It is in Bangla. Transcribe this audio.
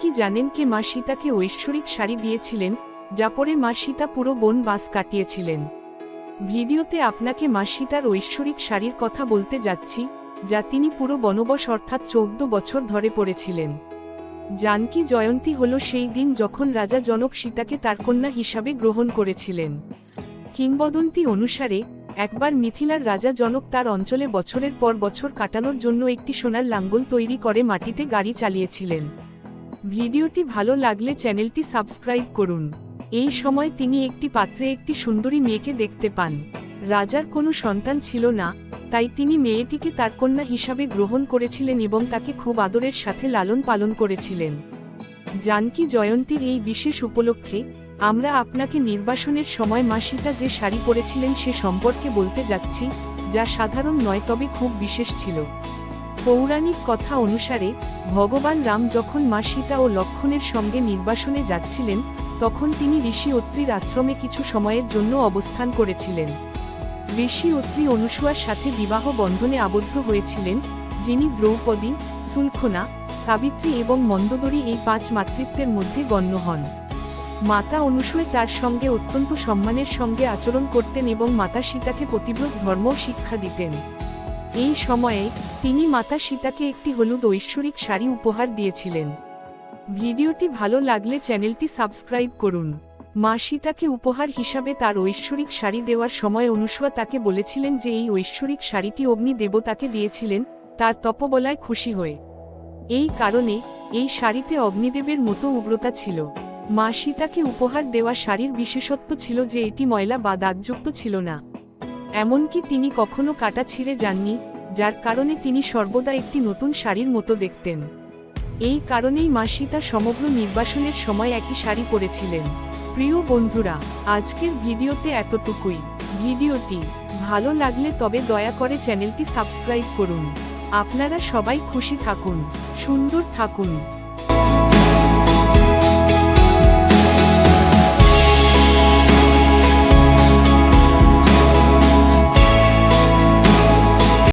কি জানেন কে মা সীতাকে ঐশ্বরিক শাড়ি দিয়েছিলেন, যা পরে মা সীতা পুরো বন বাস কাটিয়েছিলেন। ভিডিওতে আপনাকে মা সীতার ঐশ্বরিক শাড়ির কথা বলতে যাচ্ছি, যা তিনি পুরো বনবস অর্থাৎ চৌদ্দ বছর ধরে পড়েছিলেন। জানকী জয়ন্তী হল সেই দিন যখন রাজা জনক সীতাকে তার কন্যা হিসাবে গ্রহণ করেছিলেন। কিংবদন্তি অনুসারে, একবার মিথিলার রাজা জনক তার অঞ্চলে বছরের পর বছর কাটানোর জন্য একটি সোনার লাঙ্গল তৈরি করে মাটিতে গাড়ি চালিয়েছিলেন। ভিডিওটি ভালো লাগলে চ্যানেলটি সাবস্ক্রাইব করুন। এই সময় তিনি একটি পাত্রে একটি সুন্দরী মেয়েকে দেখতে পান। রাজার কোনো সন্তান ছিল না, তাই তিনি মেয়েটিকে তার কন্যা হিসাবে গ্রহণ করেছিলেন এবং তাকে খুব আদরের সাথে লালন পালন করেছিলেন। জানকী জয়ন্তীর এই বিশেষ উপলক্ষে, আমরা আপনাকে নির্বাসনের সময় মা সীতা যে শাড়ি পরেছিলেন সে সম্পর্কে বলতে যাচ্ছি, যা সাধারণ নয় তবে খুব বিশেষ ছিল। পৌরাণিক কথা অনুসারে, ভগবান রাম যখন মা সীতা ও লক্ষণের সঙ্গে নির্বাসনে যাচ্ছিলেন, তখন তিনি ঋষি অত্রির আশ্রমে কিছু সময়ের জন্য অবস্থান করেছিলেন। ঋষি অত্রি অনুসুয়ার সাথে বিবাহ বন্ধনে আবদ্ধ হয়েছিলেন, যিনি দ্রৌপদী সুলখনা সাবিত্রী এবং মন্দোদরী এই পাঁচ মাতৃত্বের মধ্যে গণ্য হন। মাতা অনুসূয় তার সঙ্গে অত্যন্ত সম্মানের সঙ্গে আচরণ করতেন এবং মাতা সীতাকে প্রতিব্রত ধর্ম শিক্ষা দিতেন। এই সময়ে তিনি মাতা সীতাকে একটি হলুদ ঐশ্বরিক শাড়ি উপহার দিয়েছিলেন। ভিডিওটি ভালো লাগলে চ্যানেলটি সাবস্ক্রাইব করুন। মা সীতাকে উপহার হিসাবে তার ঐশ্বরিক শাড়ি দেওয়ার সময় অনুসুয়া তাকে বলেছিলেন যে এই ঐশ্বরিক শাড়িটি অগ্নি দেবতাকে দিয়েছিলেন, তার তপবলায় খুশি হয়ে। এই কারণে এই শাড়িতে অগ্নিদেবের মতো উগ্রতা ছিল। মা সীতাকে উপহার দেওয়া শাড়ির বিশেষত্ব ছিল যে এটি ময়লা বা দাগযুক্ত ছিল না। এমনকি তিনি কখনো কাটা ছিঁড়ে যাননি, যার কারণে তিনি সর্বদা একটি নতুন শাড়ির মতো দেখতেন। এই কারণেই মা সীতা সমগ্র নির্বাসনের সময় একই শাড়ি পরেছিলেন। প্রিয় বন্ধুরা, আজকের ভিডিওতে এতটুকুই। ভিডিওটি ভালো লাগলে তবে দয়া করে চ্যানেলটি সাবস্ক্রাইব করুন। আপনারা সবাই খুশি থাকুন, সুন্দর থাকুন।